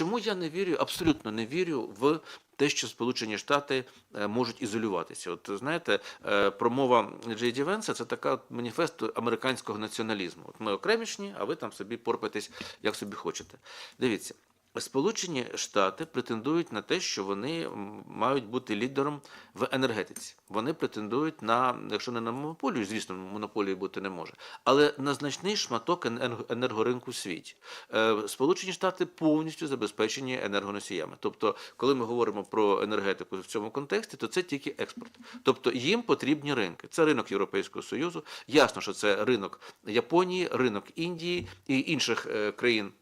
чому я не вірю, абсолютно не вірю в те, що Сполучені Штати е, можуть ізолюватися. От знаєте, е, промова Джей Ді Венса – це така маніфест американського націоналізму. От ми окремішні, а ви там собі порпитесь, як собі хочете. Дивіться. Сполучені Штати претендують на те, що вони мають бути лідером в енергетиці. Вони претендують на, якщо не на монополію, звісно, монополії бути не може, але на значний шматок енерго- енергоринку в світі. Е, Сполучені Штати повністю забезпечені енергоносіями. Тобто, коли ми говоримо про енергетику в цьому контексті, то це тільки експорт. Тобто їм потрібні ринки. Це ринок Європейського Союзу. Ясно, що це ринок Японії, ринок Індії і інших е, країн.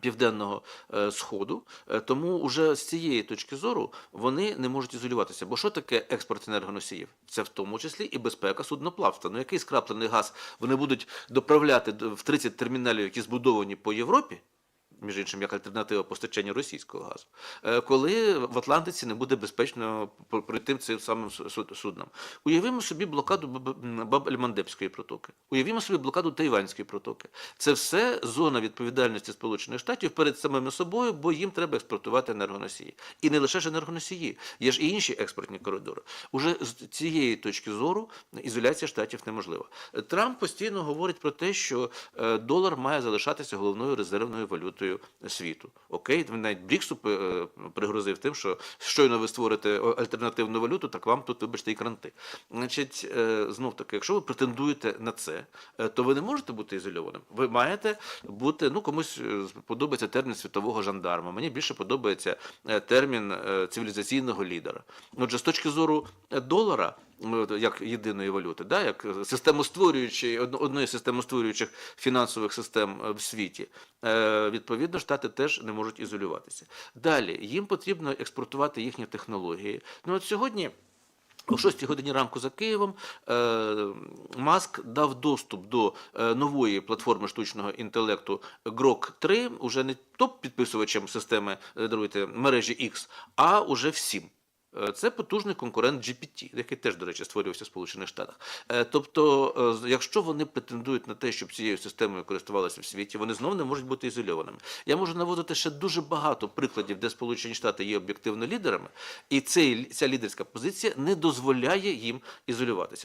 Південного е, сходу, Е, тому вже з цієї точки зору вони не можуть ізолюватися. Бо що таке експорт енергоносіїв? Це в тому числі і безпека судноплавства. Ну який скраплений газ вони будуть доправляти до- в 30 терміналів, які збудовані по Європі, між іншим, як альтернатива постачання російського газу, е, коли в Атлантиці не буде безпечно пр- пройти цим самим су- су- судном. Уявімо собі блокаду Баб-Ель-Мандебської протоки. Уявімо собі блокаду Тайванської протоки. Це все зона відповідальності Сполучених Штатів перед самими собою, бо їм треба експортувати енергоносії. І не лише ж енергоносії, є ж і інші експортні коридори. Уже з цієї точки зору ізоляція штатів неможлива. Трамп постійно говорить про те, що е, долар має залишатися головною резервною валютою світу. Окей, навіть Бріксу е, пригрозив тим, що щойно ви створите альтернативну валюту, так вам тут, вибачте, і кранти. Значить, знов таки, якщо ви претендуєте на це, е, то ви не можете бути ізольованим. Ви маєте бути, ну комусь е, подобається термін світового жандарма. Мені більше подобається е, термін е, цивілізаційного лідера. Отже, з точки зору е, долара, як єдиної валюти, да, як системостворюючої, одно- одної системостворюючих фінансових систем е, в світі, е, відповідно, штати теж не можуть ізолюватися. Далі їм потрібно експортувати їхні технології. Ну от сьогодні. О 6 годині ранку за Києвом е, Маск дав доступ до нової платформи штучного інтелекту Grok 3, уже не топ-підписувачем системи даруйте, мережі X, а уже всім. Е, Це потужний конкурент GPT, який теж, до речі, створювався в Сполучених Штатах. Е, Тобто, е, якщо вони претендують на те, щоб цією системою користувалися в світі, вони знову не можуть бути ізольованими. Я можу наводити ще дуже багато прикладів, де Сполучені Штати є об'єктивно лідерами, і цей, ця лідерська позиція не дозволяє їм ізолюватися.